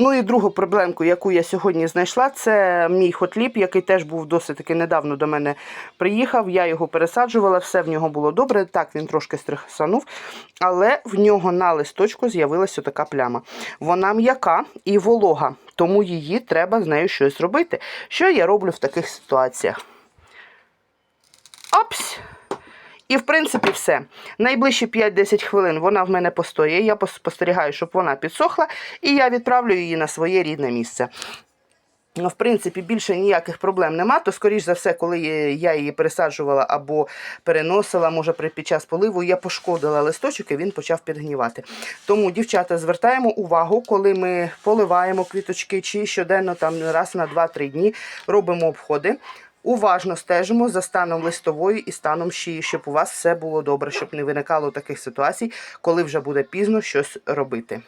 Ну і другу проблемку, яку я сьогодні знайшла, це мій хотліп, який теж був досить таки недавно до мене приїхав. Я його пересаджувала, все в нього було добре. Так, він трошки стрихсанув, але в нього на листочку з'явилася така пляма. Вона м'яка і волога, тому її треба з нею щось робити. Що я роблю в таких ситуаціях? Опс! І, в принципі, все. Найближчі 5-10 хвилин вона в мене постоє. Я спостерігаю, щоб вона підсохла, і я відправлю її на своє рідне місце. Ну, В принципі, більше ніяких проблем нема, то, скоріш за все, коли я- її пересаджувала або переносила, може, під час поливу, я пошкодила листочок і він почав підгнівати. Тому, дівчата, звертаємо увагу, коли ми поливаємо квіточки чи щоденно там раз на 2-3 дні робимо обходи. Уважно стежимо за станом листової і станом шиї, щоб у вас все було добре, щоб не виникало таких ситуацій, коли вже буде пізно щось робити.